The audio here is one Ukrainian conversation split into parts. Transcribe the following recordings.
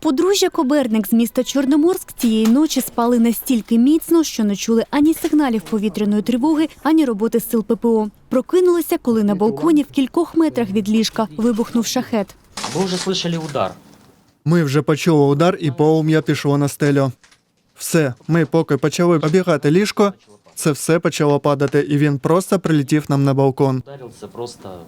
Подружжя Коберник з міста Чорноморськ цієї ночі спали настільки міцно, що не чули ані сигналів повітряної тривоги, ані роботи сил ППО. Прокинулися, коли на балконі в кількох метрах від ліжка вибухнув шахет. Вы уже слышали удар. Ми вже почули удар, і полум'я пішло на стелю. Все, ми поки почали обігати ліжко, це все почало падати, і він просто прилетів нам на балкон. Ударился просто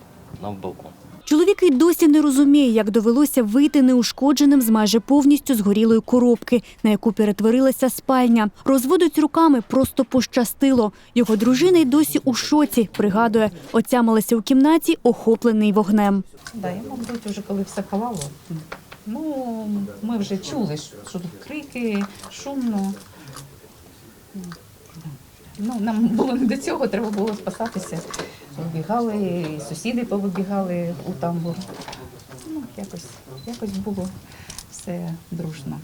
на балкон. Чоловік і досі не розуміє, як довелося вийти неушкодженим з майже повністю згорілої коробки, на яку перетворилася спальня. Розводить руками просто пощастило. Його дружина й досі у шоці. Пригадує, отямилася у кімнаті, охоплений вогнем. Да, і, мабуть, вже коли все палало, ну, ми вже чули, що тут крики, шумно. Ну, нам було не до цього, треба було спасатися. Вибігали, і сусіди повибігали у тамбур. Ну, якось, якось було все дружно.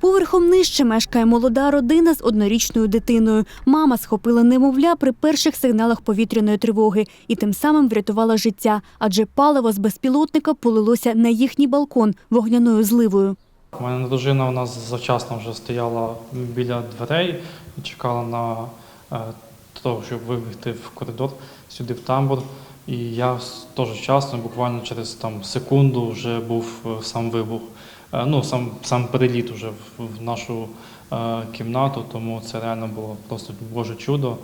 Поверхом нижче мешкає молода родина з однорічною дитиною. Мама схопила немовля при перших сигналах повітряної тривоги і тим самим врятувала життя, адже паливо з безпілотника полилося на їхній балкон вогняною зливою. У мене дружина у нас завчасно вже стояла біля дверей і чекала на е, того, щоб вибігти в коридор сюди в тамбур. І я теж часто, буквально через там секунду, вже був е, сам вибух. Е, Ну, сам, сам переліт уже в, нашу е, кімнату, тому це реально було просто Боже чудо.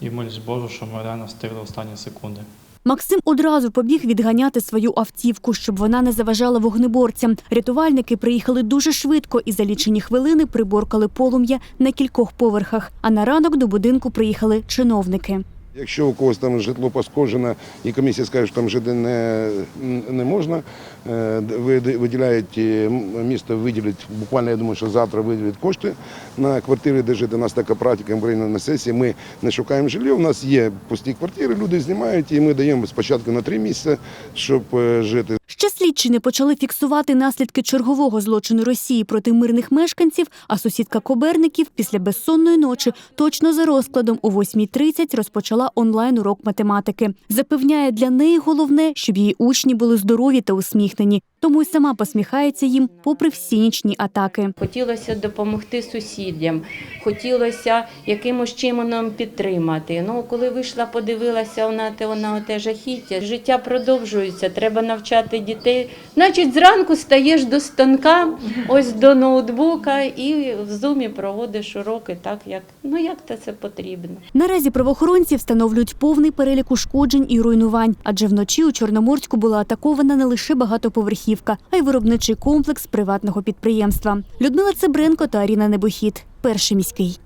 І молюсь Божу, що ми реально встигли останні секунди. Максим одразу побіг відганяти свою автівку, щоб вона не заважала вогнеборцям. Рятувальники приїхали дуже швидко і за лічені хвилини приборкали полум'я на кількох поверхах. А на ранок до будинку приїхали чиновники. Якщо у когось там житло пошкоджено і комісія скаже, що там жити не, не можна, е, виділяють е, місто виділить, буквально я думаю, що завтра виділять кошти на квартири, де жити. У нас така практика прийняли на сесії. Ми не шукаємо жилье. У нас є пусті квартири, люди знімають, і ми даємо спочатку на три місяці, щоб е, жити. Ще слідчі не почали фіксувати наслідки чергового злочину Росії проти мирних мешканців, а сусідка Коберників після безсонної ночі точно за розкладом о 8.30 розпочала онлайн-урок математики. Запевняє, для неї головне, щоб її учні були здорові та усміхнені. Тому й сама посміхається їм попри всі нічні атаки. Хотілося допомогти сусідям, хотілося якимось чином підтримати. Ну, коли вийшла, подивилася на те, на те жахіття. Життя продовжується, треба навчати дітей. Значить, зранку стаєш до станка, ось до ноутбука, і в зумі проводиш уроки так, як ну як то це потрібно. Наразі правоохоронці встановлюють повний перелік ушкоджень і руйнувань, адже вночі у Чорноморську була атакована не лише багатоповерхівка, а й виробничий комплекс приватного підприємства. Людмила Цибренко та Аріна Небохід. Перший міський.